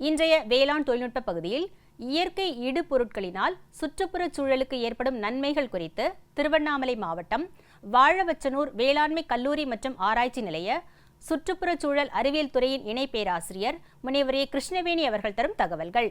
இன்றைய வேளாண் தொழில்நுட்ப பகுதியில் இயற்கை இடுபொருட்களினால் சுற்றுப்புறச் சூழலுக்கு ஏற்படும் நன்மைகள் குறித்து திருவண்ணாமலை மாவட்டம் வாழவச்சனூர் வேளாண்மை கல்லூரி மற்றும் ஆராய்ச்சி நிலைய சுற்றுப்புறச் சூழல் அறிவியல் துறையின் இணை பேராசிரியர் முனைவர் ஏ கிருஷ்ணவேணி அவர்கள் தரும் தகவல்கள்.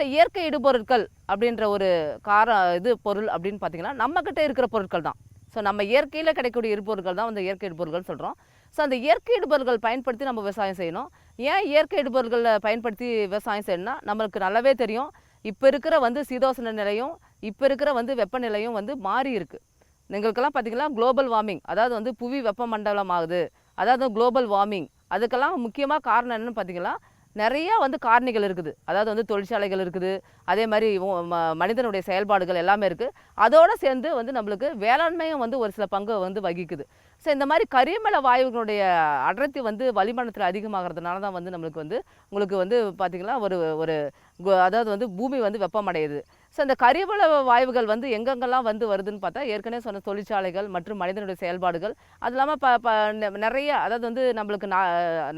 ஸோ இயற்கை இடுபொருட்கள் அப்படின்ற ஒரு கார இது பொருள் அப்படின்னு பார்த்தீங்கன்னா நம்மக்கிட்ட இருக்கிற பொருட்கள் தான். ஸோ நம்ம இயற்கையில் கிடைக்கக்கூடிய இடுபொருட்கள் தான் வந்து இயற்கை இடுபொருட்கள் சொல்கிறோம் ஸோ அந்த இயற்கை இடுபொருட்கள் பயன்படுத்தி நம்ம விவசாயம் செய்யணும். ஏன் இயற்கை இடுபொருட்களை பயன்படுத்தி விவசாயம் செய்யணும்னா நம்மளுக்கு நல்லாவே தெரியும். இப்போ இருக்கிற வந்து சீதோசன நிலையும் இப்போ இருக்கிற வந்து வெப்பநிலையும் வந்து மாறி இருக்குது எங்களுக்கெல்லாம் பார்த்தீங்கன்னா குளோபல் வார்மிங் அதாவது வந்து புவி வெப்பமண்டலம் ஆகுது அதாவது குளோபல் வார்மிங் அதுக்கெல்லாம் முக்கியமாக காரணம் என்னென்னு பார்த்தீங்கன்னா நிறையா வந்து காரணிகள் இருக்குது. அதாவது வந்து தொழிற்சாலைகள் இருக்குது. அதே மாதிரி ம- மனிதனுடைய செயல்பாடுகள் எல்லாமே இருக்குது அதோடு சேர்ந்து வந்து நம்மளுக்கு வேளாண்மையும் வந்து ஒரு சில பங்கு வந்து வகிக்குது. ஸோ இந்த மாதிரி கரிமல வாயுகளுடைய அடர்த்தி வந்து வளிமண்டலத்தில் அதிகமாகிறதுனால தான் வந்து நம்மளுக்கு வந்து உங்களுக்கு வந்து பார்த்திங்கன்னா ஒரு ஒரு கு- அதாவது வந்து பூமி வந்து வெப்பமடையுது. ஸோ இந்த கரிவள வாயுகள் வந்து எங்கெங்கெல்லாம் வந்து வருதுன்னு பார்த்தா ஏற்கனவே சொன்ன தொழிற்சாலைகள் மற்றும் மனிதனுடைய செயல்பாடுகள். அது இல்லாமல் ப ப நெ- நிறைய அதாவது வந்து நம்மளுக்கு ந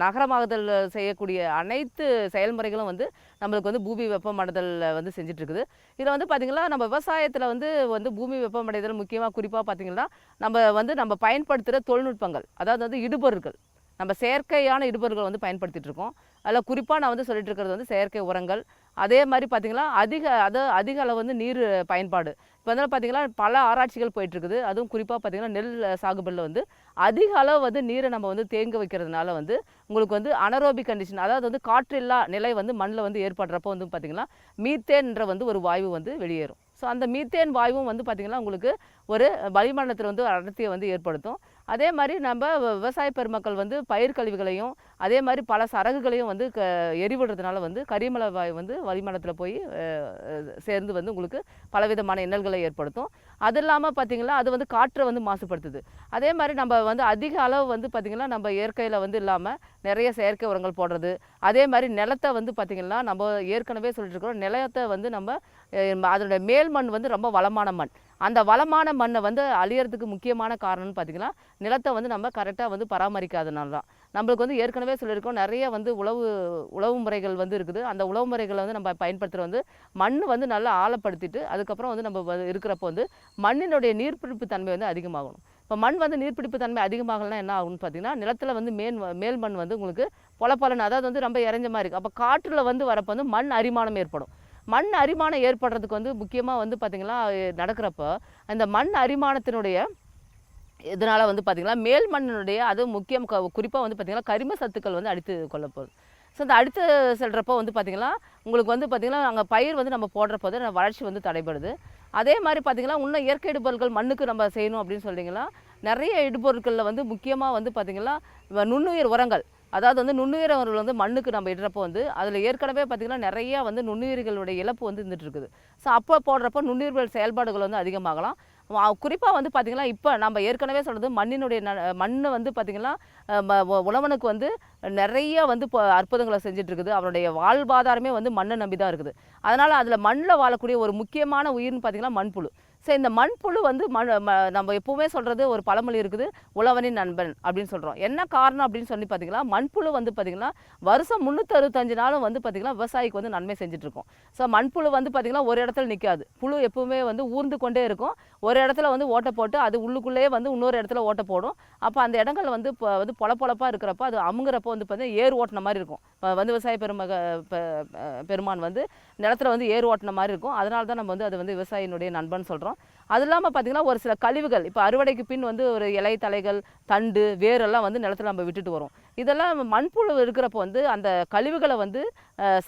நகரமாகுதல் செய்யக்கூடிய அனைத்து செயல்முறைகளும் வந்து நம்மளுக்கு வந்து பூமி வெப்பமடைதல் வந்து செஞ்சிட்ருக்குது. இதில் வந்து பார்த்திங்கன்னா நம்ம விவசாயத்தில் வந்து வந்து பூமி வெப்பமடைதல் முக்கியமாக குறிப்பாக பார்த்திங்கன்னா நம்ம வந்து நம்ம பயன்படுத்துகிற தொழில்நுட்பங்கள் அதாவது வந்து இடுபொருட்கள். நம்ம செயற்கையான இடுபொருட்கள் வந்து பயன்படுத்திட்டு இருக்கோம் அதில் குறிப்பாக நான் வந்து சொல்லிட்டு இருக்கிறது வந்து செயற்கை உரங்கள் அதே மாதிரி பார்த்திங்கன்னா அதிக அதை அதிக அளவு வந்து நீர் பயன்பாடு. இப்போ வந்து பார்த்திங்கன்னா பல ஆராய்ச்சிகள் போயிட்டுருக்குது. அதுவும் குறிப்பாக பார்த்திங்கன்னா நெல் சாகுபடியில் வந்து அதிக அளவு வந்து நீரை நம்ம வந்து தேங்க வைக்கிறதுனால வந்து உங்களுக்கு வந்து அனரோபிக் கண்டிஷன் அதாவது வந்து காற்றில்லா நிலை வந்து மண்ணில் வந்து ஏற்படுறப்போ வந்து பார்த்திங்கன்னா மீத்தேன்ற வந்து ஒரு வாயு வந்து வெளியேறும். ஸோ அந்த மீத்தேன் வாயுவும் வந்து பார்த்திங்கன்னா உங்களுக்கு ஒரு வளிமண்டலத்தில் வந்து அடர்த்தியை வந்து ஏற்படுத்தும். அதே மாதிரி நம்ம விவசாய பெருமக்கள் வந்து பயிர் கழிவுகளையும் அதே மாதிரி பல சரகுகளையும் வந்து க எரிவிடுறதுனால வந்து கரிமல வாயு வந்து வளிமண்டலத்தில் போய் சேர்ந்து வந்து உங்களுக்கு பலவிதமான இன்னல்களை ஏற்படுத்தும். அது இல்லாமல் பார்த்திங்கன்னா அது வந்து காற்றை வந்து மாசுபடுத்துது. அதே மாதிரி நம்ம வந்து அதிக அளவு வந்து பார்த்திங்கன்னா நம்ம இயற்கையில் வந்து இல்லாமல் நிறைய செயற்கை உரங்கள் போடுறது. அதே மாதிரி நிலத்தை வந்து பார்த்திங்கன்னா நம்ம ஏற்கனவே சொல்லிட்டு இருக்கிறோம் நிலத்தை வந்து நம்ம அதனுடைய மேல் மண் வந்து ரொம்ப வளமான மண். அந்த வளமான மண்ணை வந்து அழியறதுக்கு முக்கியமான காரணம்னு பார்த்திங்கன்னா நிலத்தை வந்து நம்ம கரெக்டாக வந்து பராமரிக்காதனால தான். நம்மளுக்கு வந்து ஏற்கனவே சொல்லியிருக்கோம் நிறைய வந்து உழவு உழவு முறைகள் வந்து இருக்குது. அந்த உழவு முறைகளை வந்து நம்ம பயன்படுத்துகிற வந்து மண் வந்து நல்லா ஆழப்படுத்திட்டு அதுக்கப்புறம் வந்து நம்ம இருக்கிறப்போ வந்து மண்ணினுடைய நீர்பிடிப்பு தன்மை வந்து அதிகமாகணும். இப்போ மண் வந்து நீர்பிடிப்பு தன்மை அதிகமாகலாம் என்ன ஆகும்னு பார்த்தீங்கன்னா நிலத்தில் வந்து மேல் மேல் மண் வந்து உங்களுக்கு பொல அதாவது வந்து ரொம்ப இறைஞ்ச மாதிரி இருக்குது அப்போ காற்றில் வந்து வரப்போ வந்து மண் அரிமானம் ஏற்படும். மண் அரிமானம் ஏற்படுறதுக்கு வந்து முக்கியமாக வந்து பார்த்திங்கன்னா நடக்கிறப்போ அந்த மண் அரிமானத்தினுடைய இதனால் வந்து பார்த்திங்கன்னா மேல் மண்ணினுடைய அது முக்கியம். குறிப்பாக வந்து பார்த்திங்கன்னா கரிம சத்துக்கள் வந்து அடித்து கொள்ளப்போகுது ஸோ அந்த அடுத்து செல்றப்போ வந்து பார்த்திங்கன்னா உங்களுக்கு வந்து பார்த்திங்கன்னா அங்கே பயிர் வந்து நம்ம போடுறப்போ வந்து வளர்ச்சி வந்து தடைபடுது. அதே மாதிரி பார்த்திங்கன்னா இன்னும் இயற்கை இடுபொருட்கள் மண்ணுக்கு நம்ம செய்யணும் அப்படின்னு சொல்லிங்கன்னா நிறைய இடுபொருட்களில் வந்து முக்கியமாக வந்து பார்த்திங்கன்னா நுண்ணுயிர் உரங்கள். அதாவது வந்து நுண்ணுயிரவர்கள் வந்து மண்ணுக்கு நம்ம இடுறப்போ வந்து அதில் ஏற்கனவே பார்த்திங்கன்னா நிறையா வந்து நுண்ணுயிர்களுடைய இழப்பு வந்து இருந்துட்டு இருக்குது ஸோ அப்போ போடுறப்போ நுண்ணுயிர்கள் செயல்பாடுகள் வந்து அதிகமாகலாம். குறிப்பாக வந்து பார்த்திங்கன்னா இப்போ நம்ம ஏற்கனவே சொல்கிறது மண்ணினுடைய ந மண் வந்து பார்த்திங்கன்னா உழவனுக்கு வந்து நிறைய வந்து இப்போ அற்புதங்களை செஞ்சிட்ருக்குது அவனுடைய வாழ்வாதாரமே வந்து மண்ணை நம்பி தான் இருக்குது. அதனால் அதில் மண்ணில் வாழக்கூடிய ஒரு முக்கியமான உயிர்னு பார்த்திங்கன்னா மண்புழு. ஸோ இந்த மண்புழு வந்து மண் ம- நம்ம எப்பவுமே சொல்கிறது ஒரு பழமொழி இருக்குது உழவனின் நண்பன் அப்படின்னு சொல்கிறோம் என்ன காரணம் அப்படின்னு சொல்லி பார்த்தீங்கன்னா மண்புழு வந்து பார்த்திங்கன்னா வருஷம் முந்நூற்றறுபத்தஞ்சு நாளும் வந்து பார்த்திங்கன்னா விவசாயிக்கு வந்து நன்மை செஞ்சுட்ருக்கோம் ஸோ மண்புழு வந்து பார்த்திங்கன்னா ஒரு இடத்துல நிற்காது புழு எப்பவுமே வந்து ஊர்ந்து கொண்டே இருக்கும். ஒரு இடத்துல வந்து ஓட்டை போட்டு அது உள்ளுக்குள்ளேயே வந்து இன்னொரு இடத்துல ஓட்டை போடும். அப்போ அந்த இடங்கள் வந்து இப்போ வந்து பொல பொழப்பாக இருக்கிறப்ப அது அமுங்குறப்போ வந்து பார்த்தீங்கன்னா ஏர் ஓட்டின மாதிரி இருக்கும். வந்து விவசாய பெருமக பெருமான் வந்து நிலத்துல வந்து ஏர் ஓட்டின மாதிரி இருக்கும். அதனால தான் நம்ம வந்து அது வந்து விவசாயினுடைய நண்பன் சொல்கிறோம் அது இல்லாமல் பார்த்தீங்கன்னா ஒரு சில கழிவுகள் இப்போ அறுவடைக்கு பின் வந்து ஒரு இலை தலைகள் தண்டு வேரெல்லாம் வந்து நிலத்துல நம்ம விட்டுட்டு வரோம். இதெல்லாம் மண்புழு இருக்கிறப்போ வந்து அந்த கழிவுகளை வந்து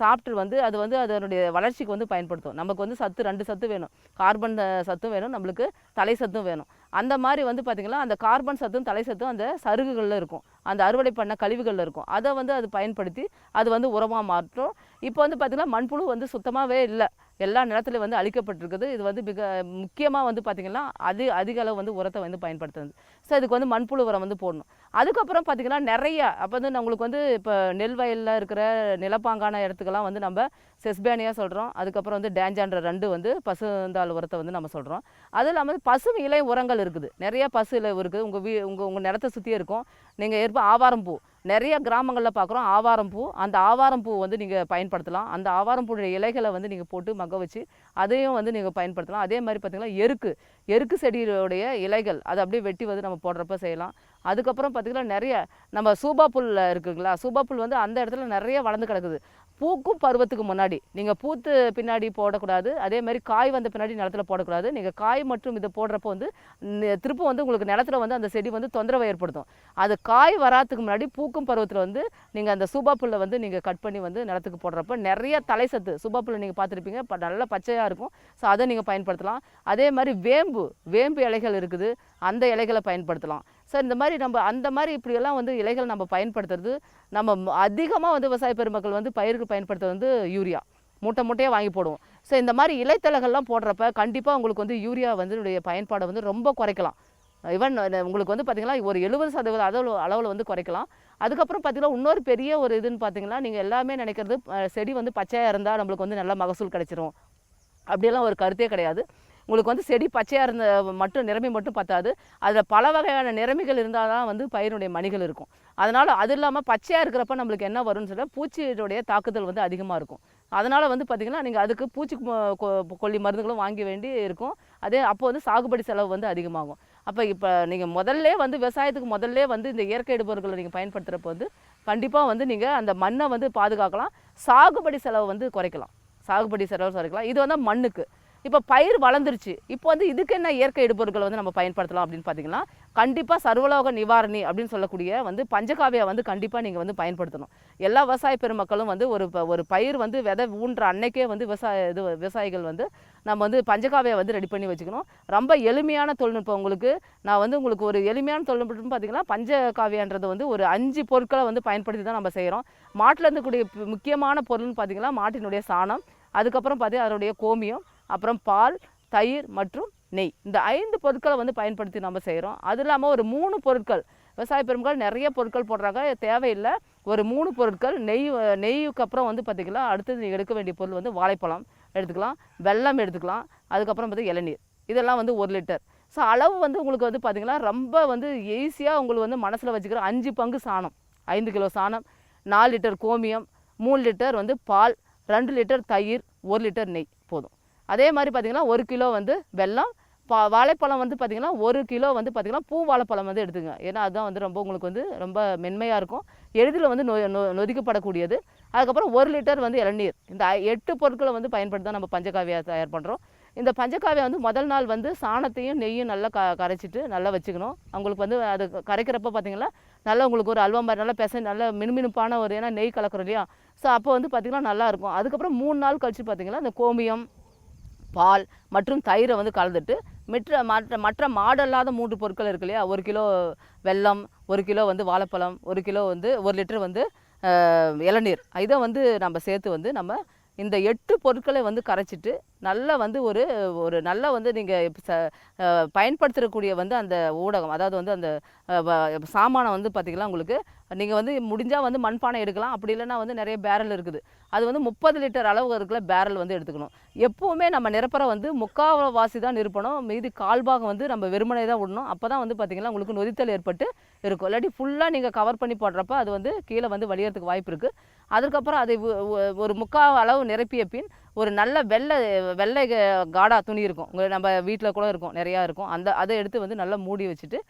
சாப்பிட்டு வந்து அது வந்து அதனுடைய வளர்ச்சிக்கு வந்து பயன்படுத்தும். நமக்கு வந்து சத்து ரெண்டு சத்து வேணும். கார்பன் சத்தும் வேணும். நம்மளுக்கு தலை சத்தும் வேணும். அந்த மாதிரி வந்து பார்த்திங்கன்னா அந்த கார்பன் சத்தும் தலை சத்தும் அந்த சருகுகளில் இருக்கும். அந்த அறுவடை பண்ண கழிவுகளில் இருக்கும். அதை வந்து அது பயன்படுத்தி அது வந்து உரமாக மாற்றும் இப்போ வந்து பார்த்திங்கன்னா மண்புழு வந்து சுத்தமாகவே இல்லை. எல்லா நிலத்துலையும் வந்து அழிக்கப்பட்டிருக்குது. இது வந்து மிக முக்கியமாக வந்து பார்த்திங்கன்னா அது அதிக அளவு வந்து உரத்தை வந்து பயன்படுத்துறது. ஸோ இதுக்கு வந்து மண்புழு உரம் வந்து போடணும். அதுக்கப்புறம் பார்த்திங்கன்னா நிறைய அப்போ வந்து நம்மளுக்கு வந்து இப்போ நெல் வயலில் இருக்கிற நிலப்பாங்கான இடத்துக்கெல்லாம் வந்து நம்ம செஸ்பேனியாக சொல்கிறோம் அதுக்கப்புறம் வந்து டேஞ்சான்ற ரெண்டு வந்து பசுந்தாள் உரத்தை வந்து நம்ம சொல்கிறோம் அது இல்லாமல் பசு இலை உரங்கள் இருக்குது. நிறைய பசு இலை இருக்குது. உங்கள் வீ உங்கள் உங்கள் நிலத்தை சுற்றியே இருக்கும். நீங்கள் ஏற்ப ஆவாரம் பூ நிறைய கிராமங்களில் பார்க்குறோம் ஆவாரம் பூ அந்த ஆவாரம் பூ வந்து நீங்கள் பயன்படுத்தலாம். அந்த ஆவாரம் பூடைய இலைகளை வந்து நீங்கள் போட்டு மக்க வச்சு அதையும் வந்து நீங்கள் பயன்படுத்தலாம். அதே மாதிரி பார்த்தீங்கன்னா எருக்கு. எருக்கு செடியோடைய இலைகள் அதை அப்படியே வெட்டி வந்து நம்ம போடுறப்ப செய்யலாம். அதுக்கப்புறம் பார்த்திங்கன்னா நிறைய நம்ம சூபா புல் இருக்குங்களா? சூபா புல் வந்து அந்த இடத்துல நிறைய வளர்ந்து கிடக்குது. பூக்கும் பருவத்துக்கு முன்னாடி. நீங்கள் பூத்து பின்னாடி போடக்கூடாது. அதே மாதிரி காய் வந்த பின்னாடி நிலத்துல போடக்கூடாது. நீங்கள் காய் மற்றும் இதை போடுறப்போ வந்து நி- வந்து உங்களுக்கு நிலத்துல வந்து அந்த செடி வந்து தொந்தரவை ஏற்படுத்தும். அது காய் வராதுக்கு முன்னாடி பூக்கும் பருவத்தில் வந்து நீங்கள் அந்த சூபா புல்லை வந்து நீங்கள் கட் பண்ணி வந்து நிலத்துக்கு போடுறப்ப நிறைய தலை சத்து சூபா புல்லை நீங்கள் பார்த்துருப்பீங்க. இப்போ நல்லா பச்சையாக இருக்கும். ஸோ அதை நீங்கள் பயன்படுத்தலாம். அதே மாதிரி வேம்பு வேம்பு இலைகள் இருக்குது. அந்த இலைகளை பயன்படுத்தலாம். ஸோ இந்த மாதிரி நம்ம அந்த மாதிரி இப்படியெல்லாம் வந்து இலைகள் நம்ம பயன்படுத்துறது நம்ம அதிகமாக வந்து விவசாய பெருமக்கள் வந்து பயிருக்கு பயன்படுத்துறது வந்து யூரியா. மூட்டை மூட்டையாக வாங்கி போடுவோம். ஸோ இந்த மாதிரி இலைத்தலைகள்லாம் போடுறப்ப கண்டிப்பாக உங்களுக்கு வந்து யூரியா வந்து பயன்பாடை வந்து ரொம்ப குறைக்கலாம். ஈவன் உங்களுக்கு வந்து பார்த்திங்கன்னா ஒரு எழுபது சதவீத அளவு அளவில் வந்து குறைக்கலாம். அதுக்கப்புறம் பார்த்திங்கன்னா இன்னொரு பெரிய ஒரு இதுன்னு பார்த்தீங்கன்னா நீங்கள் எல்லாமே நினைக்கிறது செடி வந்து பச்சையாக இருந்தால் நம்மளுக்கு வந்து நல்ல மகசூல் கிடைச்சிரும். அப்படியெல்லாம் ஒரு கருத்தே கிடையாது. உங்களுக்கு வந்து செடி பச்சையாக இருந்த மட்டும் நிறமி மட்டும் பத்தாது. அதில் பல வகையான நிறமிகள் இருந்தால் தான் வந்து பயிரினுடைய மணிகள் இருக்கும். அதனால் அது இல்லாமல் பச்சையாக இருக்கிறப்ப நம்மளுக்கு என்ன வரும்னு சொன்னால் பூச்சியுடைய தாக்குதல் வந்து அதிகமாக இருக்கும். அதனால் வந்து பார்த்திங்கன்னா நீங்கள் அதுக்கு பூச்சி கொ- கொல்லி மருந்துகளும் வாங்க வேண்டி இருக்கும். அதே அப்போ வந்து சாகுபடி செலவு வந்து அதிகமாகும். அப்போ இப்போ நீங்கள் முதல்ல வந்து விவசாயத்துக்கு முதல்ல வந்து இந்த இயற்கை இடுபொருட்களை நீங்கள் பயன்படுத்துகிறப்ப வந்து கண்டிப்பாக வந்து நீங்கள் அந்த மண்ணை வந்து பாதுகாக்கலாம். சாகுபடி செலவு வந்து குறைக்கலாம். சாகுபடி செலவு குறைக்கலாம். இது வந்து மண்ணுக்கு. இப்போ பயிர் வளர்ந்துருச்சு. இப்போ வந்து இதுக்கு என்ன இயற்கை இடுபொருட்களை வந்து நம்ம பயன்படுத்தலாம் அப்படின்னு பார்த்தீங்கன்னா கண்டிப்பாக சர்வலோக நிவாரணி அப்படின்னு சொல்லக்கூடிய வந்து பஞ்சகாவியை வந்து கண்டிப்பாக நீங்கள் வந்து பயன்படுத்தணும். எல்லா விவசாய பெருமக்களும் வந்து ஒரு ப- ஒரு பயிர் வந்து விதை ஊன்ற அன்னைக்கே வந்து விவசாய இது விவசாயிகள் வந்து நம்ம வந்து பஞ்சகாவியை வந்து ரெடி பண்ணி வச்சுக்கணும். ரொம்ப எளிமையான தொழில்நுட்பம் உங்களுக்கு. நான் வந்து உங்களுக்கு ஒரு எளிமையான தொழில்நுட்பம்னு பார்த்தீங்கன்னா பஞ்சகாவியன்றது வந்து ஒரு அஞ்சு பொருட்களை வந்து பயன்படுத்தி தான் நம்ம செய்கிறோம் மாட்டில் இருந்து கூடிய முக்கியமான பொருள்னு பார்த்தீங்கன்னா மாட்டினுடைய சாணம் அதுக்கப்புறம் பார்த்தீங்கன்னா அதனுடைய கோமியம் அப்புறம் பால் தயிர் மற்றும் நெய். இந்த ஐந்து பொருட்களை வந்து பயன்படுத்தி நம்ம செய்கிறோம் அது இல்லாமல் ஒரு மூணு பொருட்கள் விவசாய பெருமக்கள் நிறைய பொருட்கள் போடுறாங்க. தேவையில்லை ஒரு மூணு பொருட்கள் நெய் அஹ், நெய்யுக்கு அப்புறம் வந்து பார்த்திங்கன்னா அடுத்தது நீங்கள் எடுக்க வேண்டிய பொருள் வந்து வாழைப்பழம் எடுத்துக்கலாம் வெல்லம் எடுத்துக்கலாம் அதுக்கப்புறம் பார்த்து இளநீர். இதெல்லாம் வந்து ஒரு லிட்டர். ஸோ அளவு வந்து உங்களுக்கு வந்து பார்த்திங்கன்னா ரொம்ப வந்து ஈஸியாக உங்களுக்கு வந்து மனசில் வச்சுக்கிற அஞ்சு பங்கு சாணம். ஐந்து கிலோ சாணம் நாலு லிட்டர் கோமியம் மூணு லிட்டர் வந்து பால் ரெண்டு லிட்டர் தயிர் ஒரு லிட்டர் நெய். போதும். அதே மாதிரி பார்த்திங்கன்னா ஒரு கிலோ வந்து வெல்லம் பா வாழைப்பழம் வந்து பார்த்திங்கன்னா ஒரு கிலோ வந்து பார்த்திங்கன்னா பூ வாழைப்பழம் வந்து எடுத்துங்க ஏன்னா அதுதான் வந்து ரொம்ப உங்களுக்கு வந்து ரொம்ப மென்மையாக இருக்கும். எளிதில் வந்து நொ நொ நொதிக்கப்படக்கூடியது. அதுக்கப்புறம் ஒரு லிட்டர் வந்து இளநீர். இந்த ஐ- எட்டு பொருட்களை வந்து பயன்படுத்தி தான் நம்ம பஞ்சகாவியா தயார் பண்ணுறோம் இந்த பஞ்சக்காவியை வந்து முதல் நாள் வந்து சாணத்தையும் நெய்யும் நல்லா க கரைச்சிட்டு நல்லா வச்சுக்கணும். அவங்களுக்கு வந்து அது கரைக்கிறப்ப பார்த்தீங்கன்னா நல்லா உங்களுக்கு ஒரு அல்வா மாதிரி நல்லா பெச நல்ல மினுமினுப்பான ஒரு ஏன்னா நெய் கலக்கிறோம் இல்லையா? ஸோ அப்போ வந்து பார்த்திங்கன்னா நல்லாயிருக்கும் அதுக்கப்புறம் மூணு நாள் கழிச்சு பார்த்திங்கன்னா இந்த கோமியம் பால் மற்றும் தயிரை வந்து கலந்துட்டு மற்ற மற்ற மற்ற மாடல்லாத மூன்று பொருட்கள் இருக்கு இல்லையா? ஒரு கிலோ வெல்லம் ஒரு கிலோ வந்து வாழைப்பழம் ஒரு கிலோ வந்து ஒரு லிட்டர் வந்து இளநீர். இதை வந்து நம்ம சேர்த்து வந்து நம்ம இந்த எட்டு பொருட்களை வந்து கரைச்சிட்டு நல்லா வந்து ஒரு ஒரு நல்ல வந்து நீங்கள் ச பயன்படுத்தக்கூடிய வந்து அந்த ஊடகம் அதாவது வந்து அந்த சாமானை வந்து பார்த்திங்கன்னா உங்களுக்கு நீங்கள் வந்து முடிஞ்சால் வந்து மண்பானை எடுக்கலாம். அப்படி இல்லைன்னா வந்து நிறைய பேரல் இருக்குது. அது வந்து முப்பது லிட்டர் அளவு இருக்கிற பேரல் வந்து எடுத்துக்கணும். எப்போவுமே நம்ம நிரப்புற வந்து முக்கால்வாசி தான் நிரப்பணும். மீதி கால்பாகம் வந்து நம்ம வெறுமனை தான் விடணும். அப்போ தான் வந்து பார்த்திங்கன்னா உங்களுக்கு நொதித்தல் ஏற்பட்டு இருக்கும். இல்லாட்டி ஃபுல்லாக நீங்கள் கவர் பண்ணி போடுறப்ப அது வந்து கீழே வந்து வழியறதுக்கு வாய்ப்பு இருக்குது அதுக்கப்புறம் அதை ஒரு முக்கால் அளவு நிரப்பிய பின் ஒரு நல்ல வெள்ளை வெள்ளை காடா துணி இருக்கும். உங்க நம்ம வீட்டில் கூட இருக்கும். நிறையா இருக்கும். அந்த அதை எடுத்து வந்து நல்லா மூடி வச்சுட்டு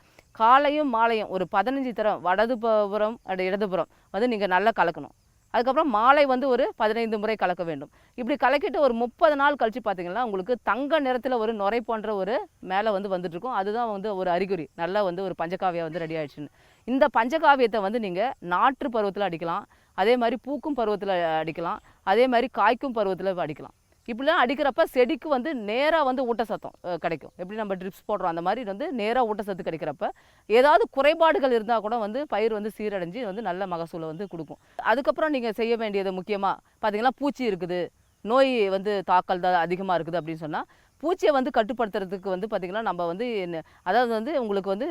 காலையும் மாலையும் ஒரு பதினஞ்சு தரம் வடது புறம் இடதுபுறம் வந்து நீங்கள் நல்லா கலக்கணும். அதுக்கப்புறம் மாலை வந்து ஒரு பதினைந்து முறை கலக்க வேண்டும். இப்படி கலக்கிட்டு ஒரு முப்பது நாள் கழிச்சு பார்த்தீங்கன்னா உங்களுக்கு தங்க நிறத்தில் ஒரு நுரை போன்ற ஒரு மேலே வந்து வந்துட்டுருக்கும். அதுதான் வந்து ஒரு அறிகுறி. நல்லா வந்து ஒரு பஞ்சகாவியம் வந்து ரெடி ஆயிடுச்சுன்னு. இந்த பஞ்சகாவியத்தை வந்து நீங்கள் நாற்று பருவத்தில் அடிக்கலாம். அதே மாதிரி பூக்கும் பருவத்தில் அடிக்கலாம். அதே மாதிரி காய்க்கும் பருவத்தில் அடிக்கலாம். இப்படிலாம் அடிக்கிறப்ப செடிக்கு வந்து நேராக வந்து ஊட்டச்சத்தம் கிடைக்கும். எப்படி நம்ம ட்ரிப்ஸ் போடுறோம் அந்த மாதிரி வந்து நேராக ஊட்டச்சத்து கிடைக்கிறப்ப ஏதாவது குறைபாடுகள் இருந்தால் கூட வந்து பயிர் வந்து சீரடைஞ்சு வந்து நல்ல மகசூலை வந்து கொடுக்கும். அதுக்கப்புறம் நீங்கள் செய்ய வேண்டியது முக்கியமாக பார்த்தீங்கன்னா பூச்சி இருக்குது. நோய் வந்து தாக்கல் தான் அதிகமாக இருக்குது அப்படின்னு சொன்னால் பூச்சியை வந்து கட்டுப்படுத்துறதுக்கு வந்து பார்த்திங்கன்னா நம்ம வந்து என்ன- அதாவது வந்து உங்களுக்கு வந்து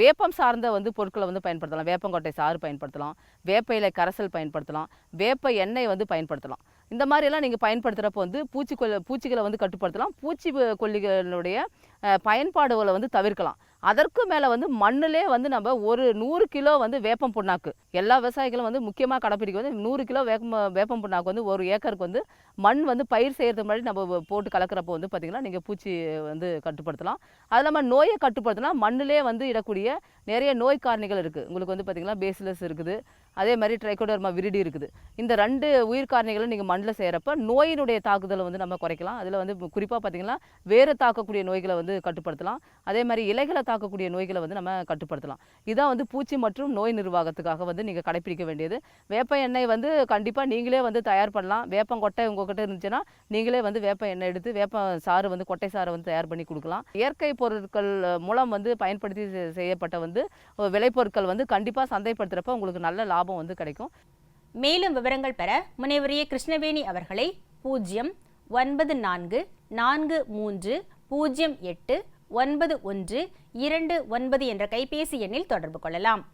வேப்பம் சார்ந்த வந்து பொருட்களை வந்து பயன்படுத்தலாம். வேப்பங்கொட்டை சாறு பயன்படுத்தலாம். வேப்ப இலை கரைசல் பயன்படுத்தலாம். வேப்ப எண்ணெய் வந்து பயன்படுத்தலாம். இந்த மாதிரியெல்லாம் நீங்கள் பயன்படுத்துகிறப்போ வந்து பூச்சிக்கொல்லி பூச்சிகளை வந்து கட்டுப்படுத்தலாம். பூச்சி கொல்லிகளுடைய பயன்பாடுகளை வந்து தவிர்க்கலாம். அதற்கு மேலே வந்து மண்ணிலே வந்து நம்ம ஒரு நூறு கிலோ வந்து வேப்பம் புண்ணாக்கு. எல்லா விவசாயிகளும் வந்து முக்கியமாக கடைப்பிடிக்க வந்து நூறு கிலோ வேப்பம் வேப்பம் புண்ணாக்கு வந்து ஒரு ஏக்கருக்கு வந்து மண் வந்து பயிர் செய்கிறது முன்னாடி நம்ம போட்டு கலக்கிறப்போ வந்து பார்த்திங்கன்னா நீங்கள் பூச்சி வந்து கட்டுப்படுத்தலாம். அது இல்லாமல் நோயை கட்டுப்படுத்தினா மண்ணிலே வந்து இடக்கூடிய நிறைய நோய் காரணிகள் இருக்குது உங்களுக்கு வந்து பார்த்திங்கன்னா பேசிலஸ் இருக்குது. அதே மாதிரி ட்ரைகோடர்மா விரிடி இருக்குது. இந்த ரெண்டு உயிர் காரணிகளும் நீங்கள் மண்ணில் செய்கிறப்ப நோயினுடைய தாக்குதலை வந்து நம்ம குறைக்கலாம். அதில் வந்து குறிப்பாக பார்த்திங்கன்னா வேறு தாக்கக்கூடிய நோய்களை வந்து கட்டுப்படுத்தலாம். அதே மாதிரி இலைகளை தாக்கக்கூடிய நோய்களை வந்து நம்ம கட்டுப்படுத்தலாம். இதான் வந்து பூச்சி மற்றும் நோய் நிர்வாகத்துக்காக வந்து நீங்கள் கடைப்பிடிக்க வேண்டியது. வேப்ப எண்ணெய் வந்து கண்டிப்பாக நீங்களே வந்து தயார் பண்ணலாம். வேப்பங்கொட்டை உங்கள்கிட்ட இருந்துச்சுன்னா நீங்களே வந்து வேப்ப எண்ணெய் எடுத்து வேப்ப சாறு வந்து கொட்டை சாறை வந்து தயார் பண்ணி கொடுக்கலாம். இயற்கை பொருட்கள் மூலம் வந்து பயன்படுத்தி செ- செய்யப்பட்ட வந்து விளைபொருட்கள் வந்து கண்டிப்பாக சந்தைப்படுத்துகிறப்ப உங்களுக்கு நல்ல லாபம் வந்து கிடைக்கும். மேலும் விவரங்கள் பெற முனைவரிய கிருஷ்ணவேணி அவர்களை பூஜ்ஜியம் ஒன்பது நான்கு நான்கு மூன்று பூஜ்ஜியம் எட்டு ஒன்பது ஒன்று இரண்டு ஒன்பது என்ற கைபேசி எண்ணில் தொடர்பு கொள்ளலாம்.